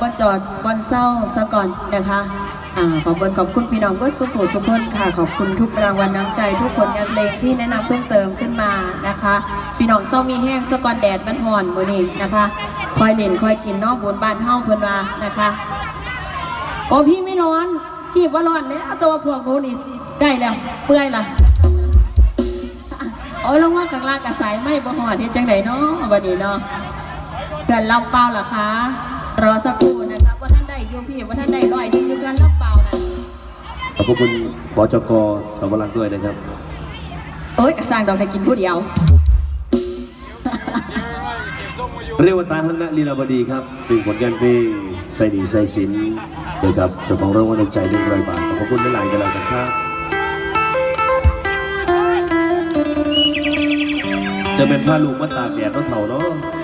บอจอดบอนเศร้าซะก่อนนะคะอขอบคุณขอบคุณพี่น้องก็สุขุสุขนค่ะ ขอบคุณทุกรางวัลน้ำใจ ทุกผลงานเพลงที่แนะนำเพิ่มเติมขึ้นมานะคะ พี่น้องเศร้ามีแห้งสะก่อนแดดมันห่อนมือนี้นะคะ คอยเด่นคอยกินนอกบุญบ้านเฮ้าเพิ่นว่านะคะ โอ้พี่ไม่ร้อนพี่ว่าร้อนเนี่ยเอาตัวพวกหนูนี่ได้แล้วเปื่อยละโอ้ยลงว่ากลางล่างกับสายไม่บ่หอดที่จังไหนเนาะวันนี้เนาะเกินลำเปล่าเหรอคะ รอสักครู่นะคะว่าท่านได้อยูพี่ว่าท่านได้ร้อยดีอยู่เกินลำเปล่านะขอบพระคุณปจกสวรักษ์ด้วยนะครับ เอ้ยกระสร้างดอกแต่กินผู้เดียว เรียกว่าตาหังนะลีลาวดีครับเป็นผลงานเพลงใส่ดีใส่สินนะครับเจ้าของรางวัลน้ำใจหนึ่งร้อยบาทขอบพระคุณหลายๆกันแล้วกันครับจะเป็นผ้าลูกมาตากแดดเนาะเถ่าเนาะ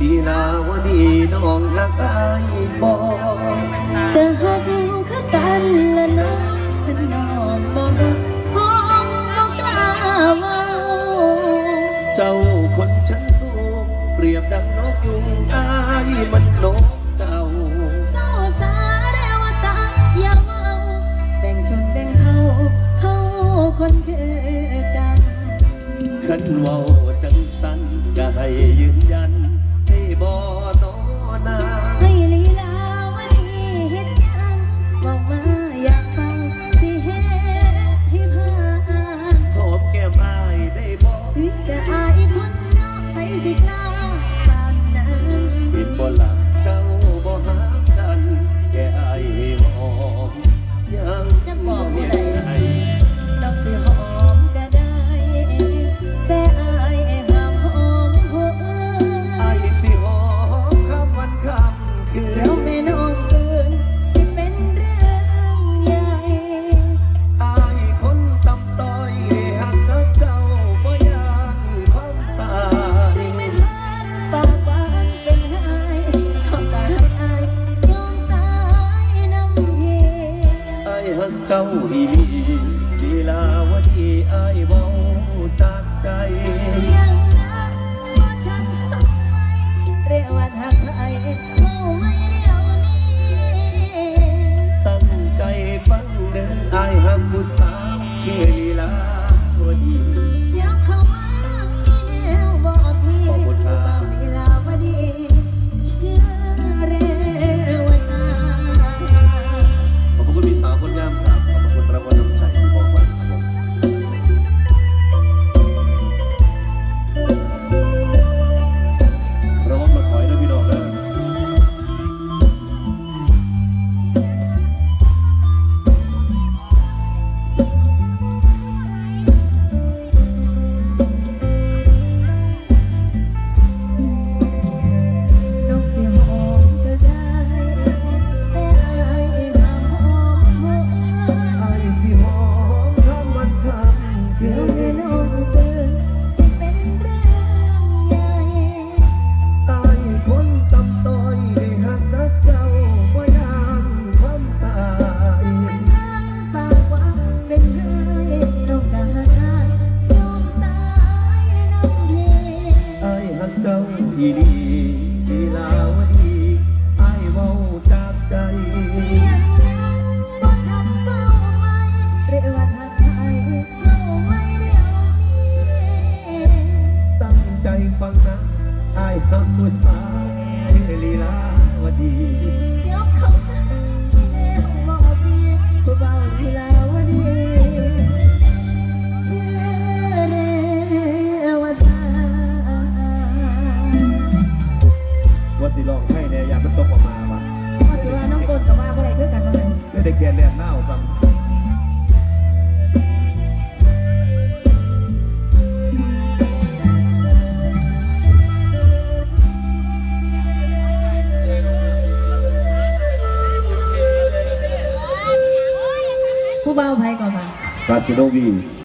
ดีนาวดีน้องฮักไอ้บอกแต่หักคือกันละเนาะขนมบ่รักพ้อบ่กล้าเว้าเจ้าคนชั้นสูงเปรียบดังนกยุงไอ้มันนกเจ้าเศร้าสาเรวตาอย่าเมาแบ่งชนแบ่งเผ่าเฮาคนคือกันขันเว้าจังสันก็ให้ยืน เจ้าอีหลีลีลาวดีอายเว้าจากใจ ยังนะว่าฉันทำไมเรียกว่าทักใครเข้าไม่เดียวนี้ ตั้งใจฟังเด้ออายหักผู้สาวเชื่อ เบ้า